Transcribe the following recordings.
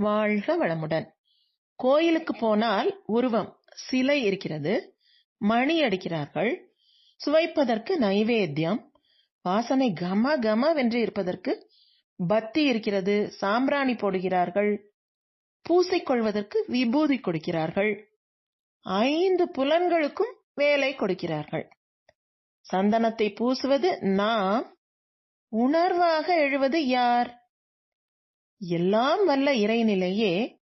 வாழ்க வளமுடன். கோயிலுக்கு போனால் உருவம் சிலை இருக்கிறது. மணி அடிக்கிறார்கள். சுவைப்பதற்கு நைவேத்தியம். வாசனை கம கமவென்று இருப்பதற்கு பத்தி இருக்கிறது. சாம்பிராணி போடுகிறார்கள். பூசிக்கொள்வதற்கு விபூதி கொடுக்கிறார்கள். ஐந்து புலன்களுக்கும் வேலை கொடுக்கிறார்கள். சந்தனத்தை பூசுவது நாம் உணர்வாக எழுவது யார்? எல்லாம் வல்ல இறைநிலையே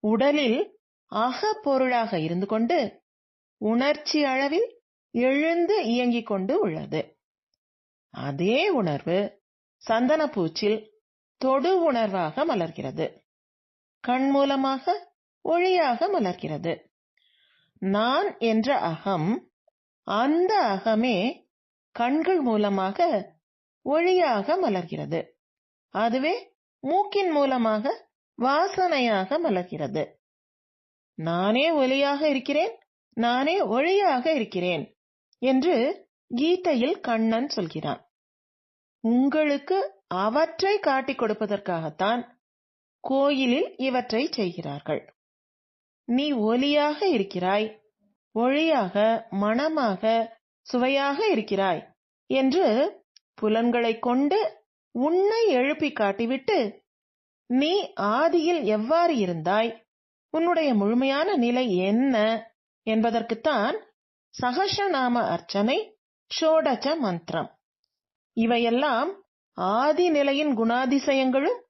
உடலில் அகப்பொருளாக இருந்து கொண்டு உணர்ச்சி அளவில் எழுந்து இயங்கிக் கொண்டு உள்ளது. அதே உணர்வு சந்தனப்பூச்சில் தொடு உணர்வாக மலர்கிறது. கண் மூலமாக ஒளியாக மலர்கிறது. நான் என்ற அகம் அந்த அகமே கண்கள் மூலமாக ஒளியாக மலர்கிறது. அதுவே மூக்கின் மூலமாக வாசனையாக மலர்கிறது. நானே ஒலியாக இருக்கிறேன் நானே ஒளியாக இருக்கிறேன் என்று கீதையில் கண்ணன் சொல்கிறான். உங்களுக்கு அவற்றை காட்டிக் கொடுப்பதற்காகத்தான் கோயிலில் இவற்றை செய்கிறார்கள். நீ ஒலியாக இருக்கிறாய் ஒளியாக மனமாக சுவையாக இருக்கிறாய் என்று புலன்களைக் கொண்டு உன்னை எழுப்பி காட்டிவிட்டு நீ ஆதியில் எவ்வாறு இருந்தாய்? உன்னுடைய முழுமையான நிலை என்ன? என்பதற்குத்தான் சகசநாம அர்ச்சனை ஷோடச மந்திரம். இவையெல்லாம் ஆதி நிலையின் குணாதிசயங்களும்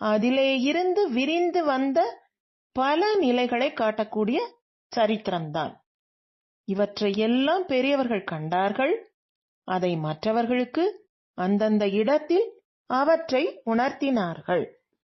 அதிலே இருந்து விரிந்து வந்த பல நிலைகளை காட்டக்கூடிய சரித்திரம்தான். இவற்றை எல்லாம் பெரியவர்கள் கண்டார்கள். அதை மற்றவர்களுக்கு அந்தந்த இடத்தில் அவற்றை உணர்த்தினார்கள்.